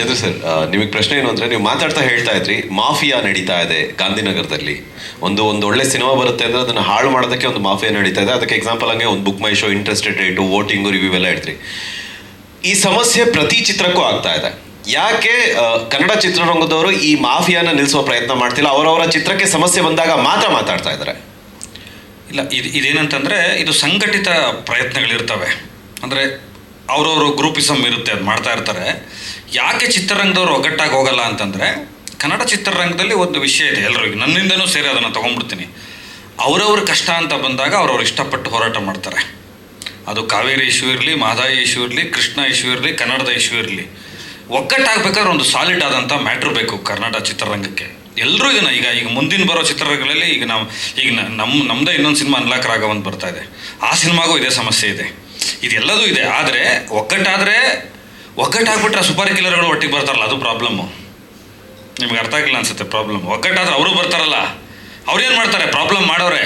ಚಂದ್ರ sir ನಿಮಗೆ ಪ್ರಶ್ನೆ ಏನು ಅಂದರೆ ನೀವು ಮಾತಾಡ್ತಾ ಹೇಳ್ತಾ ಇದ್ರಿ, ಮಾಫಿಯಾ ನಡೀತಾ ಇದೆ ಗಾಂಧಿನಗರದಲ್ಲಿ. ಒಂದು ಒಂದು ಒಳ್ಳೆ ಸಿನಿಮಾ ಬರುತ್ತೆ ಅಂದರೆ ಅದನ್ನು ಹಾಳು ಮಾಡೋದಕ್ಕೆ ಒಂದು ಮಾಫಿಯಾ ನಡೀತಾ ಇದೆ. ಅದಕ್ಕೆ ಎಕ್ಸಾಂಪಲ್ ಹಂಗೆ ಒಂದು book my show interested rate voting review ಎಲ್ಲ ಹೇಳ್ತೀರಿ. ಈ ಸಮಸ್ಯೆ ಪ್ರತಿ ಚಿತ್ರಕ್ಕೂ ಆಗ್ತಾ ಇದೆ. ಯಾಕೆ ಕನ್ನಡ ಚಿತ್ರರಂಗದವರು ಈ ಮಾಫಿಯಾನ ನಿಲ್ಲಿಸುವ ಪ್ರಯತ್ನ ಮಾಡ್ತಿಲ್ಲ? ಅವರವರ ಚಿತ್ರಕ್ಕೆ ಸಮಸ್ಯೆ ಬಂದಾಗ ಮಾತ್ರ ಮಾತಾಡ್ತಾ ಇದ್ದಾರೆ. ಇಲ್ಲ, ಇದು, ಇದೇನಂತಂದರೆ ಇದು ಸಂಘಟಿತ ಪ್ರಯತ್ನಗಳಿರ್ತವೆ. ಅಂದರೆ ಅವರವರು ಗ್ರೂಪಿಸಮ್ ಇರುತ್ತೆ, ಅದು ಮಾಡ್ತಾ ಇರ್ತಾರೆ. ಯಾಕೆ ಚಿತ್ರರಂಗದವ್ರು ಒಗ್ಗಟ್ಟಾಗಿ ಹೋಗಲ್ಲ ಅಂತಂದರೆ, ಕನ್ನಡ ಚಿತ್ರರಂಗದಲ್ಲಿ ಒಂದು ವಿಷಯ ಇದೆ ಎಲ್ಲರಿಗೂ ನನ್ನಿಂದನೂ ಸೇರಿ ಅದನ್ನು ತೊಗೊಂಡ್ಬಿಡ್ತೀನಿ. ಅವರವ್ರ ಕಷ್ಟ ಅಂತ ಬಂದಾಗ ಅವ್ರವ್ರು ಇಷ್ಟಪಟ್ಟು ಹೋರಾಟ ಮಾಡ್ತಾರೆ. ಅದು ಕಾವೇರಿ ಇಶ್ಯೂ ಇರಲಿ, ಮಾದಾಯಿ ಇಶ್ಯೂ ಇರಲಿ, ಕೃಷ್ಣ ಇಶ್ಯೂ ಇರಲಿ, ಕನ್ನಡದ ಇಶ್ಯೂ ಇರಲಿ. ಒಗ್ಗಟ್ಟಾಗಬೇಕಾದ್ರೆ ಒಂದು ಸಾಲಿಡ್ ಆದಂಥ ಮ್ಯಾಟ್ರ್ ಬೇಕು ಕನ್ನಡ ಚಿತ್ರರಂಗಕ್ಕೆ. ಎಲ್ಲರೂ ಇದನ್ನು ಈಗ ಈಗ ಮುಂದಿನ ಬರೋ ಚಿತ್ರರಂಗಗಳಲ್ಲಿ ಈಗ ನಾವು, ಈಗ ನಮ್ಮ ನಮ್ಮದೇ ಇನ್ನೊಂದು ಸಿನಿಮಾ ಅನ್ಲಾಕ್ ರಾಘವಂತ ಬರ್ತಾ ಇದೆ. ಆ ಸಿನಿಮಾಗೂ ಇದೇ ಸಮಸ್ಯೆ ಇದೆ. ಇದೆಲ್ಲದೂ ಇದೆ. ಆದರೆ ಒಗ್ಗಟ್ಟಾದರೆ ಒಗ್ಗಟ್ಟಾಗ್ಬಿಟ್ರೆ ಸೂಪರ್ ಕಿಲ್ಲರ್ಗಳು ಒಟ್ಟಿಗೆ ಬರ್ತಾರಲ್ಲ, ಅದು ಪ್ರಾಬ್ಲಮ್ಮು ನಿಮ್ಗೆ ಅರ್ಥ ಆಗಿಲ್ಲ ಅನ್ಸುತ್ತೆ ಪ್ರಾಬ್ಲಮ್ ಒಗ್ಗಟ್ಟಾದ್ರೆ ಅವರು ಬರ್ತಾರಲ್ಲ ಅವ್ರೇನು ಮಾಡ್ತಾರೆ? ಪ್ರಾಬ್ಲಮ್ ಮಾಡೋರೆ.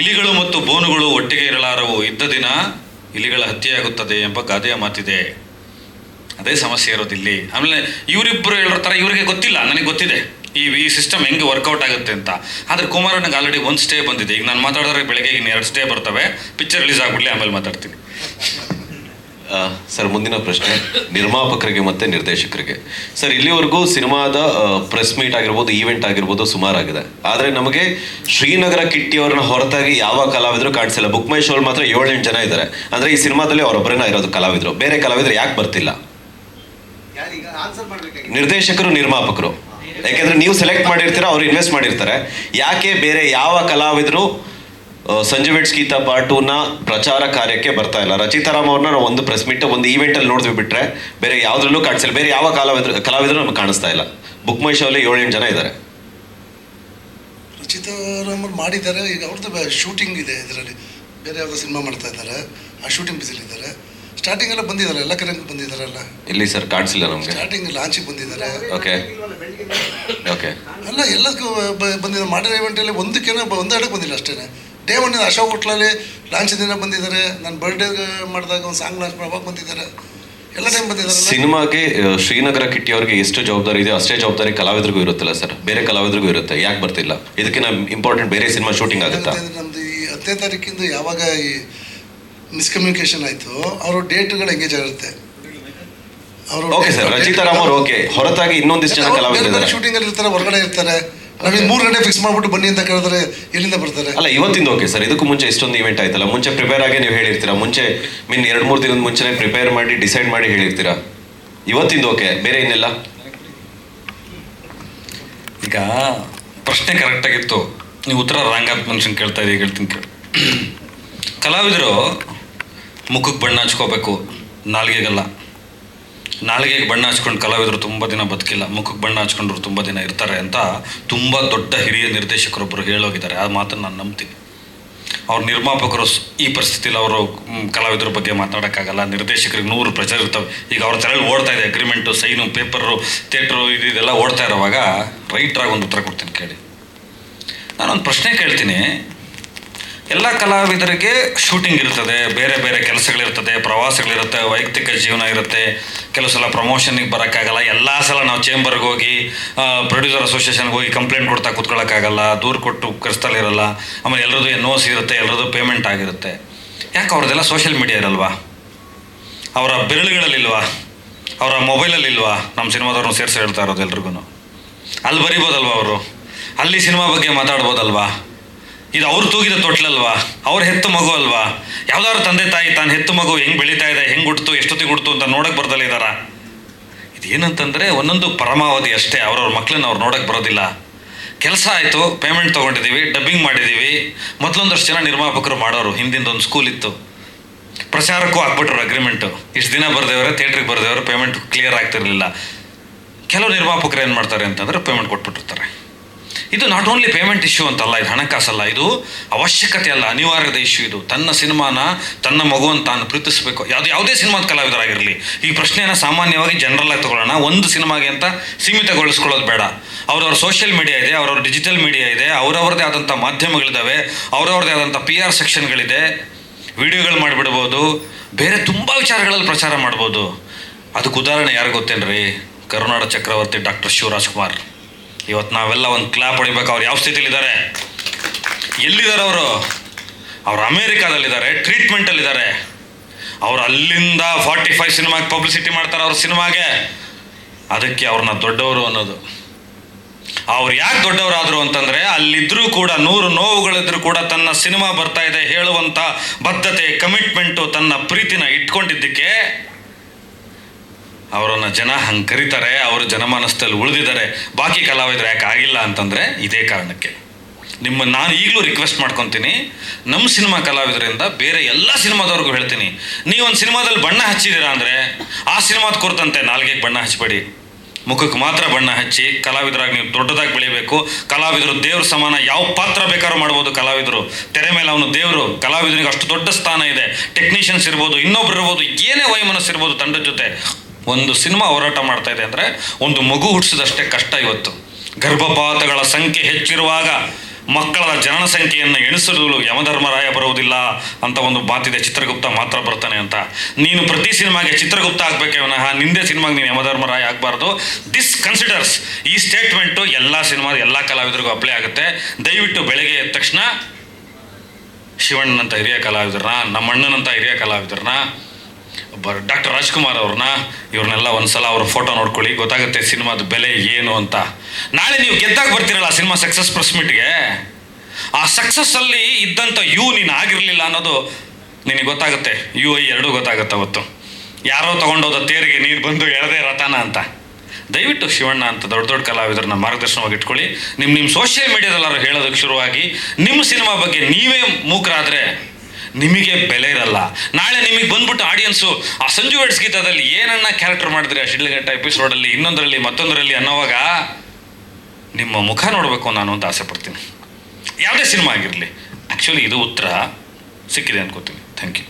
ಇಲಿಗಳು ಮತ್ತು ಬೋನುಗಳು ಒಟ್ಟಿಗೆ ಇರಲಾರವು. ಇದ್ದ ದಿನ ಇಲಿಗಳ ಹತ್ಯೆಯಾಗುತ್ತದೆ ಎಂಬ ಗಾದೆಯ ಮಾತಿದೆ. ಅದೇ ಸಮಸ್ಯೆ ಇರೋದು ಇಲ್ಲಿ. ಆಮೇಲೆ ಇವರಿಬ್ಬರು ಹೇಳಿರ್ತಾರೆ ಇವರಿಗೆ ಗೊತ್ತಿಲ್ಲ, ನನಗೆ ಗೊತ್ತಿದೆ. ಈ ಈ ಸಿಸ್ಟಮ್ ಹೆಂಗೆ ವರ್ಕೌಟ್ ಆಗುತ್ತೆ ಅಂತ. ಆದರೆ ಕುಮಾರನಿಗೆ ಆಲ್ರೆಡಿ ಒಂದು ಸ್ಟೇ ಬಂದಿದೆ. ಈಗ ನಾನು ಮಾತಾಡಿದ್ರೆ ಬೆಳಗ್ಗೆ ಇನ್ನು ಎರಡು ಸ್ಟೇ ಬರ್ತವೆ. ಪಿಕ್ಚರ್ ರಿಲೀಸ್ ಆಗ್ಬಿಡ್ಲಿ, ಆಮೇಲೆ ಮಾತಾಡ್ತೀನಿ. ಸರ್ ಮುಂದಿನ ಪ್ರಶ್ನೆ. ನಿರ್ಮಾಪಕರಿಗೆ ಮತ್ತೆ ನಿರ್ದೇಶಕರಿಗೆ. ಸರ್ ಇಲ್ಲಿವರೆಗೂ ಸಿನಿಮಾದ ಪ್ರೆಸ್ ಮೀಟ್ ಆಗಿರ್ಬೋದು ಈವೆಂಟ್ ಆಗಿರ್ಬೋದು ಸುಮಾರಾಗಿದೆ. ಆದರೆ ನಮಗೆ ಶ್ರೀನಗರ ಕಿಟ್ಟಿಯವ್ರನ್ನ ಹೊರತಾಗಿ ಯಾವ ಕಲಾವಿದರು ಕಾಣಿಸಿಲ್ಲ. ಬುಕ್ ಮೈ ಶೋಲ್ ಮಾತ್ರ ಏಳೆಂಟು ಜನ ಇದ್ದಾರೆ. ಅಂದ್ರೆ ಈ ಸಿನಿಮಾದಲ್ಲಿ ಅವರೊಬ್ಬರೇನ ಇರೋದು ಕಲಾವಿದರು. ಬೇರೆ ಕಲಾವಿದರು ಯಾಕೆ ಬರ್ತಿಲ್ಲ? ನಿರ್ದೇಶಕರು ನಿರ್ಮಾಪಕರು. ಯಾಕೆಂದ್ರೆ ನೀವು ಸೆಲೆಕ್ಟ್ ಮಾಡಿರ್ತೀರ ಅವ್ರು ಇನ್ವೆಸ್ಟ್ ಮಾಡಿರ್ತಾರೆ. ಯಾಕೆ ಬೇರೆ ಯಾವ ಕಲಾವಿದರು ಆ, ಸಂಜು ಪಾರ್ಟ್ ಗೀತಾ ಪಾಟುನ ಪ್ರಚಾರ ಕಾರ್ಯಕ್ಕೆ ಬರ್ತಾ ಇಲ್ಲ. ರಚಿತಾರಾಮ್ ಅವ್ರನ್ನ ನಾವು ಒಂದು ಪ್ರೆಸ್ ಮೀಟ್ ಒಂದು ಈವೆಂಟ್ ಅಲ್ಲಿ ನೋಡಿದ್ವಿ ಬಿಟ್ರೆ ಬೇರೆ ಯಾವ್ದ್ರಲ್ಲೂ ಕಾಣಿಸಿಲ್ಲ. ಬೇರೆ ಯಾವ ಕಲಾವಿದ್ರು ಕಲಾವಿದರು ನಮ್ಗೆ ಕಾಣಿಸ್ತಾ ಇಲ್ಲ. ಬುಕ್ ಮೈ ಶೋ ಅಲ್ಲಿ ಏಳೆಂಟು ಜನ ಇದ್ದಾರೆ ರಚಿತಾರಾಮರು ಮಾಡಿದ್ದಾರೆ. ಈಗ ಅವ್ರದ್ದು ಶೂಟಿಂಗ್ ಇದೆ ಇದರಲ್ಲಿ. ಬೇರೆ ಯಾವುದೋ ಸಿನಿಮಾ ಮಾಡ್ತಾ ಇದ್ದಾರೆ. ಆ ಶೂಟಿಂಗ್ ಬಿಸಿಲಿದ್ದಾರೆ ಸ್ಟಾರ್ಟಿಂಗ್ ಎಲ್ಲ ಬಂದಿದ್ದಾರೆ. ಎಲ್ಲ ಕಡೆ ಬಂದಿದ್ದಾರಲ್ಲ. ಇಲ್ಲಿ ಸರ್? ಕಾಣಿಸಿಲ್ಲ ನಮಗೆ. ಸ್ಟಾರ್ಟಿಂಗ್ ಲಾಂಚಿಗೆ ಬಂದಿದ್ದಾರೆ. ಓಕೆ ಓಕೆ ಎಲ್ಲ ಎಲ್ಲದಕ್ಕೂ ಬಂದಿದ್ದಾರೆ. ಮಾಡಿರೋ ಇವೆಂಟಲ್ಲಿ ಒಂದಕ್ಕೇನೋ ಒಂದೆರಡಕ್ಕೆ ಒಂದು ಬಂದಿಲ್ಲ ಅಷ್ಟೇ ಡೇ ಒನ್ ಅಶೋಕ್ ಹೋಟ್ಲಲ್ಲಿ ಲಾಂಚ್ ದಿನ ಬಂದಿದ್ದಾರೆ. ನನ್ನ ಬರ್ಡೇ ಮಾಡಿದಾಗ ಒಂದು ಸಾಂಗ್ ಲಾಂಚ್ ಮಾಡುವಾಗ ಬಂದಿದ್ದಾರೆ. ಎಲ್ಲ ಟೈಮ್ ಬಂದಿದ್ದಾರೆ ಸಿನಿಮಾಗೆ ಶ್ರೀನಗರ ಕಿಟ್ಟಿ ಅವ್ರಿಗೆ ಎಷ್ಟು ಜವಾಬ್ದಾರಿ ಇದೆ ಅಷ್ಟೇ ಜವಾಬ್ದಾರಿ ಕಲಾವಿದರಿಗೂ ಇರುತ್ತಲ್ಲ ಸರ್? ಬೇರೆ ಕಲಾವಿದರಿಗೂ ಇರುತ್ತೆ ಯಾಕೆ ಬರ್ತಿಲ್ಲ? ಇದಕ್ಕಿಂತ ಇಂಪಾರ್ಟೆಂಟ್ ಬೇರೆ ಸಿನಿಮಾ ಶೂಟಿಂಗ್ ಆಗುತ್ತಾ? ನಮ್ಮದು ನಮ್ದು ಈ ಹತ್ತನೇ ತಾರೀಕಿಂದು ಯಾವಾಗ ಈ ಮಿಸ್ಕಮ್ಯುನಿಕೇಶನ್ ಆಯಿತು ಅವರು ಡೇಟ್ಗಳು ಎಂಗೇಜ್ ಆಗಿರುತ್ತೆ. ಅವರು ಓಕೆ ಸರ್ ರಚಿತಾರಾಮ್ ಅವ್ರು ಓಕೆ ಹೊರತಾಗಿ ಇನ್ನೊಂದಿಷ್ಟು ಜನ ಕಲಾವಿದರು ಶೂಟಿಂಗಲ್ಲಿ ಇರ್ತಾರೆ ಹೊರಗಡೆ ಇರ್ತಾರೆ. ನಾವೀಗ ಮೂರು ಗಂಟೆ ಫಿಕ್ಸ್ ಮಾಡ್ಬಿಟ್ಟು ಬನ್ನಿ ಅಂತ ಕೇಳಿದ್ರೆ ಎಲ್ಲಿಂದ ಬರ್ತಾರೆ? ಅಲ್ಲ ಇವತ್ತಿಂದ ಓಕೆ ಸರ್ ಇದಕ್ಕೂ ಮುಂಚೆ ಇಷ್ಟೊಂದು ಇವೆಂಟ್ ಆಯ್ತಲ್ಲ. ಮುಂಚೆ ಪ್ರಿಪೇರ್ ಆಗಿ ನೀವು ಹೇಳಿರ್ತೀರಾ? ಮುಂಚೆ ಮೀನ್ ಎರಡು ಮೂರು ದಿನದ ಮುಂಚೆನೆ ಪ್ರಿಪೇರ್ ಮಾಡಿ ಡಿಸೈಡ್ ಮಾಡಿ ಹೇಳಿರ್ತೀರಾ? ಇವತ್ತಿಂದ ಓಕೆ ಬೇರೆ ಏನಿಲ್ಲ ಈಗ ಪ್ರಶ್ನೆ ಕರೆಕ್ಟಾಗಿತ್ತು ನೀವು ಉತ್ತರ ರಾಂಗ್ ಅಂತ ಮನುಷ್ಯನ್ ಕೇಳ್ತಾ ಇದೀಗ ಹೇಳ್ತೀನಿ ಕೇಳಿ. ಕಲಾವಿದರು ಮುಖಕ್ಕೆ ಬಣ್ಣ ಹಚ್ಕೋಬೇಕು. ನಾಲಿಗೆಗಲ್ಲ. ನಾಲಿಗೆಗೆ ಬಣ್ಣ ಹಚ್ಕೊಂಡು ಕಲಾವಿದರು ತುಂಬ ದಿನ ಬದುಕಿಲ್ಲ, ಮುಖಕ್ಕೆ ಬಣ್ಣ ಹಚ್ಕೊಂಡ್ರು ತುಂಬ ದಿನ ಇರ್ತಾರೆ ಅಂತ ತುಂಬ ದೊಡ್ಡ ಹಿರಿಯ ನಿರ್ದೇಶಕರೊಬ್ಬರು ಹೇಳೋಗಿದ್ದಾರೆ. ಆ ಮಾತನ್ನು ನಾನು ನಂಬ್ತೀನಿ. ಅವ್ರ ನಿರ್ಮಾಪಕರು ಈ ಪರಿಸ್ಥಿತಿಲಿ ಅವರು ಕಲಾವಿದರ ಬಗ್ಗೆ ಮಾತಾಡೋಕ್ಕಾಗಲ್ಲ. ನಿರ್ದೇಶಕರಿಗೆ ನೂರು ಪ್ರೆಷರ್ ಇರ್ತವೆ. ಈಗ ಅವ್ರ ತಲೆಯಲ್ಲಿ ಓಡ್ತಾ ಇದೆ ಅಗ್ರಿಮೆಂಟು ಸೈನು ಪೇಪರು ಥಿಯೇಟ್ರು ಇದು, ಇದೆಲ್ಲ ಓಡ್ತಾ ಇರೋವಾಗ ರೈಟ್ರಾಗಿ ಒಂದು ಉತ್ತರ ಕೊಡ್ತೀನಿ ಕೇಳಿ. ನಾನೊಂದು ಪ್ರಶ್ನೆ ಕೇಳ್ತೀನಿ. ಎಲ್ಲ ಕಲಾವಿದರಿಗೆ ಶೂಟಿಂಗ್ ಇರ್ತದೆ. ಬೇರೆ ಬೇರೆ ಕೆಲಸಗಳಿರ್ತದೆ. ಪ್ರವಾಸಗಳಿರುತ್ತೆ, ವೈಯಕ್ತಿಕ ಜೀವನ ಇರುತ್ತೆ. ಕೆಲವು ಸಲ ಪ್ರಮೋಷನ್ಗೆ ಬರೋಕ್ಕಾಗಲ್ಲ. ಎಲ್ಲ ಸಲ ನಾವು ಚೇಂಬರ್ಗೆ ಹೋಗಿ ಪ್ರೊಡ್ಯೂಸರ್ ಅಸೋಸಿಯೇಷನ್ಗೆ ಹೋಗಿ ಕಂಪ್ಲೇಂಟ್ ಕೊಡ್ತಾ ಕೂತ್ಕೊಳ್ಳೋಕ್ಕಾಗಲ್ಲ ದೂರು ಕೊಟ್ಟು ಕರೆಸ್ತಲಿರಲ್ಲ ಆಮೇಲೆ ಎಲ್ಲರದ್ದು ಎನ್ ಇರುತ್ತೆ ಎಲ್ಲರದ್ದು ಪೇಮೆಂಟ್ ಆಗಿರುತ್ತೆ. ಯಾಕೆ ಅವ್ರದ್ದೆಲ್ಲ ಸೋಷಿಯಲ್ ಮೀಡಿಯಾ ಇರಲ್ವಾ? ಅವರ ಬೆರಳುಗಳಲ್ಲಿಲ್ವಾ ಅವರ ಮೊಬೈಲಲ್ಲಿಲ್ವಾ ನಮ್ಮ ಸಿನಿಮಾದವ್ರನ್ನ ಸೇರಿಸಿ ಹೇಳ್ತಾ ಇರೋದು ಎಲ್ರಿಗೂ ಅಲ್ಲಿ ಬರಿಬೋದಲ್ವಾ ಅವರು? ಅಲ್ಲಿ ಸಿನಿಮಾ ಬಗ್ಗೆ ಮಾತಾಡ್ಬೋದಲ್ವಾ? ಇದು ಅವ್ರು ತೂಗಿದ ತೊಟ್ಲಲ್ವಾ? ಅವ್ರ ಹೆತ್ತು ಮಗು ಅಲ್ವಾ? ಯಾವ್ದಾದ್ರು ತಂದೆ ತಾಯಿ ತಾನು ಹೆತ್ತು ಮಗು ಹೆಂಗ್ ಬೆಳೀತಾ ಇದೆ, ಹೆಂಗ್ ಹುಡ್ತು ಎಷ್ಟೊತ್ತಿಗೆ ಹುಡ್ತು ಅಂತ ನೋಡಕ್ಕೆ ಬರ್ದಲ್ಲ ಇದಾರ? ಇದೇನಂತಂದ್ರೆ ಒಂದೊಂದು ಪರಮಾವಧಿ ಅಷ್ಟೇ, ಅವ್ರವ್ರ ಮಕ್ಕಳನ್ನ ಅವ್ರು ನೋಡಕ್ಕೆ ಬರೋದಿಲ್ಲ. ಕೆಲಸ ಆಯಿತು ಪೇಮೆಂಟ್ ತೊಗೊಂಡಿದ್ದೀವಿ ಡಬ್ಬಿಂಗ್ ಮಾಡಿದ್ದೀವಿ ಮೊದಲೊಂದಷ್ಟು ಜನ ನಿರ್ಮಾಪಕರು ಮಾಡೋರು, ಹಿಂದಿಂದ ಒಂದು ಸ್ಕೂಲ್ ಇತ್ತು. ಪ್ರಚಾರಕ್ಕೂ ಹಾಕ್ಬಿಟ್ರು ಅಗ್ರಿಮೆಂಟು ಇಷ್ಟು ದಿನ ಬರ್ದೇವ್ರೆ ಥಿಯೇಟ್ರಿಗೆ ಬರ್ದೇವ್ರೆ ಪೇಮೆಂಟ್ ಕ್ಲಿಯರ್ ಆಗ್ತಿರಲಿಲ್ಲ. ಕೆಲವು ನಿರ್ಮಾಪಕರು ಏನು ಮಾಡ್ತಾರೆ ಅಂತಂದ್ರೆ ಪೇಮೆಂಟ್ ಕೊಟ್ಬಿಟ್ಟಿರ್ತಾರೆ ಇದು ನಾಟ್ ಓನ್ಲಿ ಪೇಮೆಂಟ್ ಇಶ್ಯೂ ಅಂತಲ್ಲ, ಇದು ಹಣಕಾಸಲ್ಲ, ಇದು ಅವಶ್ಯಕತೆ ಅಲ್ಲ, ಅನಿವಾರ್ಯದ ಇಶ್ಯೂ ಇದು. ತನ್ನ ಸಿನಿಮಾನ ತನ್ನ ಮಗುವನ್ನು ತಾನು ಪ್ರೀತಿಸಬೇಕು. ಯಾವುದು, ಯಾವುದೇ ಸಿನಿಮಾದ ಕಲಾವಿದರಾಗಿರಲಿ, ಈ ಪ್ರಶ್ನೆಯನ್ನು ಸಾಮಾನ್ಯವಾಗಿ ಜನರಲ್ ಆಗಿ ತಗೊಳ್ಳೋಣ. ಒಂದು ಸಿನಿಮಾಗೆ ಅಂತ ಸೀಮಿತಗೊಳಿಸ್ಕೊಳ್ಳೋದು ಬೇಡ. ಅವ್ರವ್ರ ಸೋಷಿಯಲ್ ಮೀಡಿಯಾ ಇದೆ, ಅವ್ರವ್ರ ಡಿಜಿಟಲ್ ಮೀಡಿಯಾ ಇದೆ, ಅವ್ರವ್ರದ್ದೇ ಆದಂಥ ಮಾಧ್ಯಮಗಳಿದ್ದಾವೆ ಅವ್ರವ್ರದ್ದೇ ಆದಂಥ ಪಿ ಆರ್ ಸೆಕ್ಷನ್ಗಳಿದೆ ವಿಡಿಯೋಗಳು ಮಾಡಿಬಿಡ್ಬೋದು, ಬೇರೆ ತುಂಬ ವಿಚಾರಗಳಲ್ಲಿ ಪ್ರಚಾರ ಮಾಡ್ಬೋದು. ಅದಕ್ಕೆ ಉದಾಹರಣೆ ಯಾರು ಗೊತ್ತೇನ್ರಿ? ಕರುನಾಡ ಚಕ್ರವರ್ತಿ ಡಾಕ್ಟರ್ ಶಿವರಾಜ್ ಕುಮಾರ್. ಇವತ್ತು ನಾವೆಲ್ಲ ಒಂದು ಕ್ಲಾಪ್ ಹೊಡಿಬೇಕು. ಅವ್ರು ಯಾವ ಸ್ಥಿತಿಲಿದ್ದಾರೆ ಎಲ್ಲಿದ್ದಾರೆ ಅವರು? ಅವ್ರು ಅಮೇರಿಕಾದಲ್ಲಿದ್ದಾರೆ ಟ್ರೀಟ್ಮೆಂಟಲ್ಲಿದ್ದಾರೆ ಅವ್ರು ಅಲ್ಲಿಂದ ಫಾರ್ಟಿ ಫೈವ್ ಸಿನಿಮಾಗೆ ಪಬ್ಲಿಸಿಟಿ ಮಾಡ್ತಾರೆ ಅವ್ರ ಸಿನಿಮಾಗೆ ಅದಕ್ಕೆ ಅವ್ರನ್ನ ದೊಡ್ಡವರು ಅನ್ನೋದು. ಅವ್ರು ಯಾಕೆ ದೊಡ್ಡವರಾದರು ಅಂತಂದರೆ ಅಲ್ಲಿದ್ದರೂ ಕೂಡ ನೂರು ನೋವುಗಳಿದ್ರೂ ಕೂಡ ತನ್ನ ಸಿನಿಮಾ ಬರ್ತಾ ಇದೆ ಹೇಳುವಂಥ ಬದ್ಧತೆ ಕಮಿಟ್ಮೆಂಟು ತನ್ನ ಪ್ರೀತಿನ ಇಟ್ಕೊಂಡಿದ್ದಕ್ಕೆ ಅವರನ್ನು ಜನ ಹಂಗೆ ಕರೀತಾರೆ, ಅವರು ಜನಮಾನಸದಲ್ಲಿ ಉಳಿದಿದ್ದಾರೆ. ಬಾಕಿ ಕಲಾವಿದರು ಯಾಕೆ ಆಗಿಲ್ಲ ಅಂತಂದರೆ ಇದೇ ಕಾರಣಕ್ಕೆ. ನಿಮ್ಮ ನಾನು ಈಗಲೂ ರಿಕ್ವೆಸ್ಟ್ ಮಾಡ್ಕೊತೀನಿ ನಮ್ಮ ಸಿನಿಮಾ ಕಲಾವಿದರಿಂದ ಬೇರೆ ಎಲ್ಲ ಸಿನಿಮಾದವ್ರಿಗೂ ಹೇಳ್ತೀನಿ, ನೀವೊಂದು ಸಿನಿಮಾದಲ್ಲಿ ಬಣ್ಣ ಹಚ್ಚಿದ್ದೀರಾ ಅಂದರೆ, ಆ ಸಿನಿಮಾದ ಕುರಿತಂತೆ ನಾಲ್ಗೆಗೆ ಬಣ್ಣ ಹಚ್ಚಬೇಡಿ ಮುಖಕ್ಕೆ ಮಾತ್ರ ಬಣ್ಣ ಹಚ್ಚಿ, ಕಲಾವಿದರಾಗಿ ನೀವು ದೊಡ್ಡದಾಗಿ ಬೆಳಿಬೇಕು, ಕಲಾವಿದರು ದೇವ್ರ ಸಮಾನ, ಯಾವ ಪಾತ್ರ ಬೇಕಾದ್ರೂ ಮಾಡ್ಬೋದು ಕಲಾವಿದರು. ತೆರೆ ಮೇಲೆ ಅವನು ದೇವರು, ಕಲಾವಿದರಿಗೆ ಅಷ್ಟು ದೊಡ್ಡ ಸ್ಥಾನ ಇದೆ ಟೆಕ್ನಿಷಿಯನ್ಸ್ ಇರ್ಬೋದು, ಇನ್ನೊಬ್ರು ಇರ್ಬೋದು, ಏನೇ ವೈಮನಸ್ಸು ಇರ್ಬೋದು ತಂಡದ ಜೊತೆ ಒಂದು ಸಿನಿಮಾ ಹೋರಾಟ ಮಾಡ್ತಾ ಇದೆ ಅಂದರೆ ಒಂದು ಮಗು ಹುಟ್ಟಿಸಿದಷ್ಟೇ ಕಷ್ಟ ಇವತ್ತು. ಗರ್ಭಪಾತಗಳ ಸಂಖ್ಯೆ ಹೆಚ್ಚಿರುವಾಗ ಮಕ್ಕಳ ಜನನ ಸಂಖ್ಯೆಯನ್ನು ಎಣಿಸಲು ಯಮಧರ್ಮರಾಯ ಬರುವುದಿಲ್ಲ ಅಂತ ಒಂದು ಮಾತಿದೆ ಚಿತ್ರಗುಪ್ತ ಮಾತ್ರ ಬರ್ತಾನೆ ಅಂತ. ನೀನು ಪ್ರತಿ ಸಿನಿಮಾಗೆ ಚಿತ್ರಗುಪ್ತ ಆಗಬೇಕೆ ವಿನಃ, ನಿಂದೆ ಸಿನಿಮಾಗೆ ನೀನು ಯಮಧರ್ಮರಾಯ ಆಗಬಾರ್ದು. ದಿಸ್ ಕನ್ಸಿಡರ್ಸ್ ಈ ಸ್ಟೇಟ್ಮೆಂಟು ಎಲ್ಲ ಸಿನಿಮಾದ ಎಲ್ಲ ಕಲಾವಿದರಿಗೂ ಅಪ್ಲೈ ಆಗುತ್ತೆ. ದಯವಿಟ್ಟು ಬೆಳಗ್ಗೆ ಎದ್ದ ತಕ್ಷಣ ಶಿವಣ್ಣನಂಥ ಹಿರಿಯ ಕಲಾವಿದರನ್ನ ನಮ್ಮಣ್ಣನಂಥ ಹಿರಿಯ ಕಲಾವಿದರನ್ನ ಒಬ್ಬ ಡಾಕ್ಟರ್ ರಾಜ್ಕುಮಾರ್ ಅವ್ರನ್ನ, ಇವ್ರನ್ನೆಲ್ಲ ಒಂದ್ಸಲ ಅವ್ರ ಫೋಟೋ ನೋಡ್ಕೊಳ್ಳಿ, ಗೊತ್ತಾಗುತ್ತೆ ಸಿನಿಮಾದ ಬೆಲೆ ಏನು ಅಂತ. ನಾಳೆ ನೀವು ಗೆದ್ದಾಗ ಬರ್ತೀರಲ್ಲ ಸಿನಿಮಾ ಸಕ್ಸಸ್ ಪ್ರೆಸ್ ಮೀಟ್ಗೆ ಆ ಸಕ್ಸಸ್ಸಲ್ಲಿ ಇದ್ದಂಥ ಯು ನೀನು ಆಗಿರಲಿಲ್ಲ ಅನ್ನೋದು ನಿನಗೆ ಗೊತ್ತಾಗುತ್ತೆ. ಯು ಐ ಎರಡೂ ಗೊತ್ತಾಗುತ್ತೆ ಅವತ್ತು. ಯಾರೋ ತಗೊಂಡೋದ ತೇರಿಗೆ ನೀನು ಬಂದು ಎಳದೆ ರಥನ ಅಂತ. ದಯವಿಟ್ಟು ಶಿವಣ್ಣ ಅಂತ ದೊಡ್ಡ ದೊಡ್ಡ ಕಲಾವಿದರನ್ನ ಮಾರ್ಗದರ್ಶನವಾಗಿ ಇಟ್ಕೊಳ್ಳಿ. ನಿಮ್ಮ ನಿಮ್ಮ ಸೋಷಿಯಲ್ ಮೀಡಿಯಾದಲ್ಲಾರು ಹೇಳೋದಕ್ಕೆ ಶುರುವಾಗಿ, ನಿಮ್ಮ ಸಿನಿಮಾ ಬಗ್ಗೆ ನೀವೇ ಮೂಕರಾದರೆ ನಿಮಗೆ ಬೆಲೆ ಇರಲ್ಲ. ನಾಳೆ ನಿಮಗೆ ಬಂದ್ಬಿಟ್ಟು ಆಡಿಯನ್ಸು ಆ ಸಂಜು ವೆಡ್ಸ್ ಗೀತದಲ್ಲಿ ಏನನ್ನ ಕ್ಯಾರೆಕ್ಟರ್ ಮಾಡಿದ್ರಿ ಆ ಶಿಡ್ಲಘಟ್ಟ ಎಪಿಸೋಡಲ್ಲಿ ಇನ್ನೊಂದರಲ್ಲಿ, ಮತ್ತೊಂದರಲ್ಲಿ ಅನ್ನೋವಾಗ ನಿಮ್ಮ ಮುಖ ನೋಡಬೇಕು ನಾನು ಅಂತ ಆಸೆ ಪಡ್ತೀನಿ. ಯಾವುದೇ ಸಿನಿಮಾ ಆಗಿರಲಿ. ಆ್ಯಕ್ಚುಲಿ ಇದು ಉತ್ತರ ಸಿಕ್ಕಿದೆ ಅನ್ಕೋತೀನಿ. Thank you